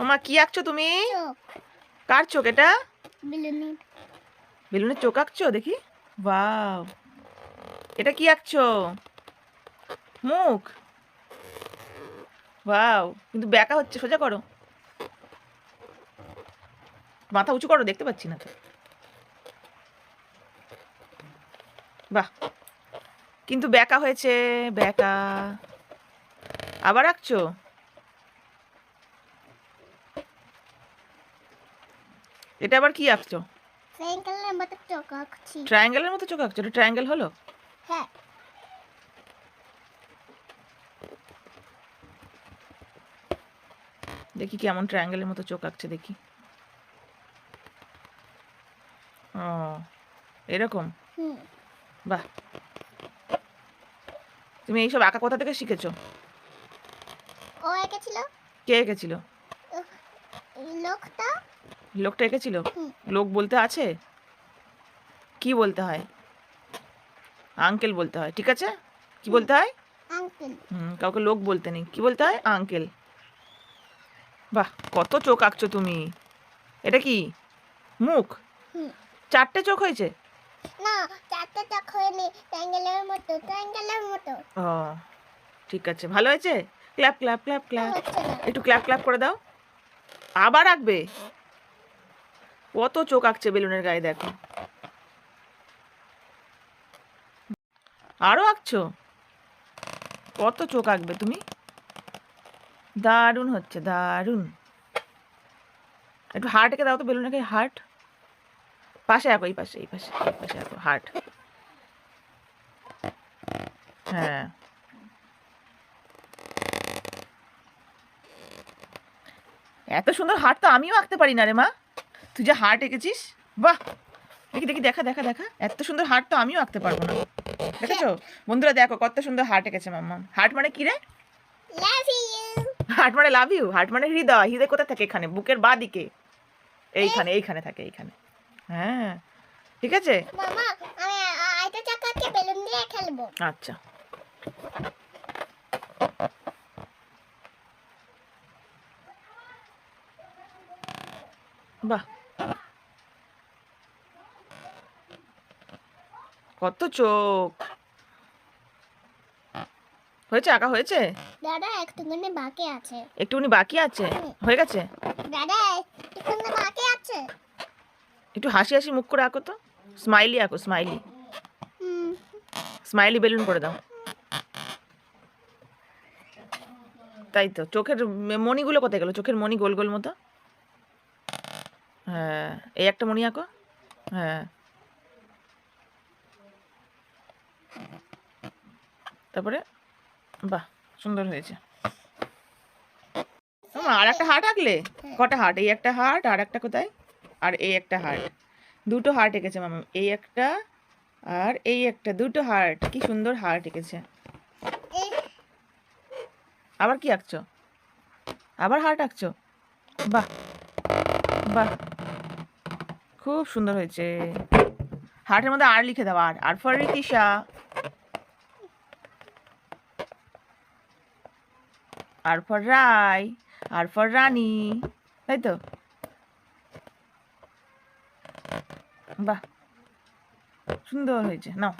ওমা কি আঁকছো তুমি? কার চোখ এটা? বেলুনের। চোখ আঁকছো? দেখি। বাও এটা কি আঁকছো? মুখ? বাও কিন্তু ব্যাকা হচ্ছে সোজা করো। মাথা উঁচু করো দেখতে পাচ্ছি না তো। বাহ। কিন্তু ব্যাকা হয়েছে ব্যাকা। আবার আঁকছো? এটা আবার কি আঁকছো? সাইকেলের মতো চোখ আঁকছি। ট্রায়াঙ্গেলের মতো চোখ আঁকছো? এটা ট্রায়াঙ্গেল হলো? হ্যাঁ। দেখি কেমন ট্রায়াঙ্গেলের মতো চোখ আঁকছে দেখি। ও এরকম? হুম। বাহ। তুমি এইসব আঁকা কোথা থেকে শিখেছো? ও এঁকেছিল? কে এঁকেছিল? লোকটা লোকটা এঁকেছিল? লোক বলতে আছে? কি বলতে হয়? আঙ্কেল বলতে হয় ঠিক আছে? কি বলতে হয়? হুম কাউকে লোক বলতে নেই। কি বলতে হয়? আঙ্কেল। বাহ কত চোখ আঁকছো তুমি। এটা কি? মুখ? চারটে চোখ হয়েছে? না চারটে চোখ হয়নি ট্রায়াঙ্গেলের মতো ট্রায়াঙ্গেলের মতো। ও ঠিক আছে। ভালো হয়েছে? Clap clap clap clap. একটু ক্ল্যাপ ক্ল্যাপ করে দাও। আবার আঁকবে? কত চোখ আঁকছে বেলুনের গায়ে, দেখো। আরও আঁকছো? কত চোখ আঁকবে তুমি? দারুণ হচ্ছে, দারুণ। একটু হার্ট দাও তো বেলুনের গায়ে হার্ট। পাশে আঁকো, এই পাশে এই পাশে এই পাশে আঁকো, হার্ট। হ্যাঁ। এত সুন্দর হার্ট তো আমিও আঁকতে পারি না রে মা। তুই যে হার্ট এঁকেছিস বাহ! দেখি দেখি দেখা দেখা দেখা। এত সুন্দর হার্ট তো আমিও আঁকতে পারব না। দেখেছ? বন্ধুরা দেখো কত সুন্দর হার্ট এঁকেছে মাম্মা। হার্ট মানে কি রে? হার্ট মানে লাভ ইউ হার্ট মানে হৃদয়। হৃদয় কোথায় থাকে এখানে? বুকের বা দিকে এইখানে এইখানে থাকে এইখানে। হ্যাঁ। ঠিক আছে? আচ্ছা। বাহ! কত চোখ? হয়েছে আঁকা হয়েছে? দাদা একটুখানি বাকি আছে। একটুখানি বাকি আছে? হয়ে গেছে? দাদা একটুখানি বাকি আছে। একটু হাসি হাসি মুখ করে আঁকো তো। স্মাইলি আঁকো স্মাইলি। হুম। স্মাইলি বেলুন করে দাও। তাই তো চোখের মণিগুলো কোথায় গেল? চোখের মণি গোল গোল মতো? হ্যাঁ এই একটা মণি আঁকো। হ্যাঁ। তারপরে, বাহ, সুন্দর হয়েছে। আর একটা হার্ট আঁকলে? কটা হার্ট এই একটা হার্ট আর একটা কোথায়? আর এই একটা হার্ট দুটো হার্ট এঁকেছে মামা, এই একটা আর এই একটা। দুটো হার্ট কি সুন্দর হার্ট এঁকেছে। আবার কি আঁকছো? আবার হার্ট আঁকছো? বাহ বাহ। খুব সুন্দর হয়েছে। হার্টের মধ্যে আর লিখে দাও, R. R for Ritisha. R for Roy R for Rani তাই তো বাহ সুন্দর হয়েছে নাও।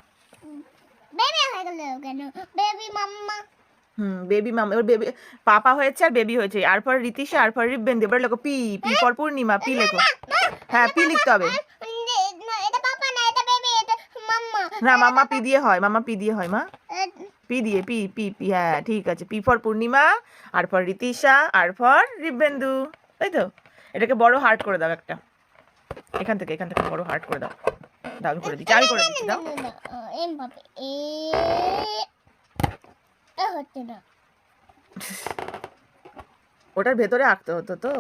বেবি হয়ে গেল কেন? বেবি মাম্মা হুম বেবি মাম এবার বেবি পাপা হয়েছে আর বেবি হয়েছে আর পর রীতিশা আর পর রিবেন লেখো P P for Purnima P লেখো। হ্যাঁ পি লিখতে হবে। না মাম্মা মামা পি দিয়ে হয় মামা পি দিয়ে হয় মা। পি দিয়ে পি পি পি হ্যাঁ ঠিক আছে। P for Purnima R for Ritisha R for Ribendu তাই তো? এটাকে বড় হার্ট করে দাও একটা। এখান থেকে এখান থেকে বড় হার্ট করে দাও। দাও আমি করে দিচ্ছি। আমি করে দিচ্ছি দাও। ওটার ভেতরে আঁকতে হতো তো?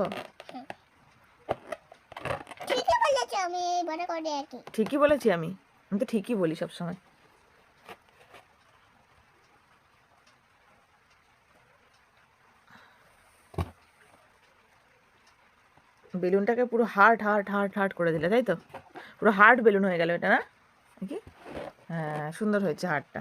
ঠিকই বলেছে আমি করে আর ঠিকই বলেছি আমি? আমি তো ঠিকই বলি সবসময়। বেলুনটাকে পুরো হার্ট হার্ট হার্ট হার্ট করে দিলে, তাই তো? পুরো হার্ট বেলুন হয়ে গেল এটা, না? কি হ্যাঁ সুন্দর হয়েছে হার্টটা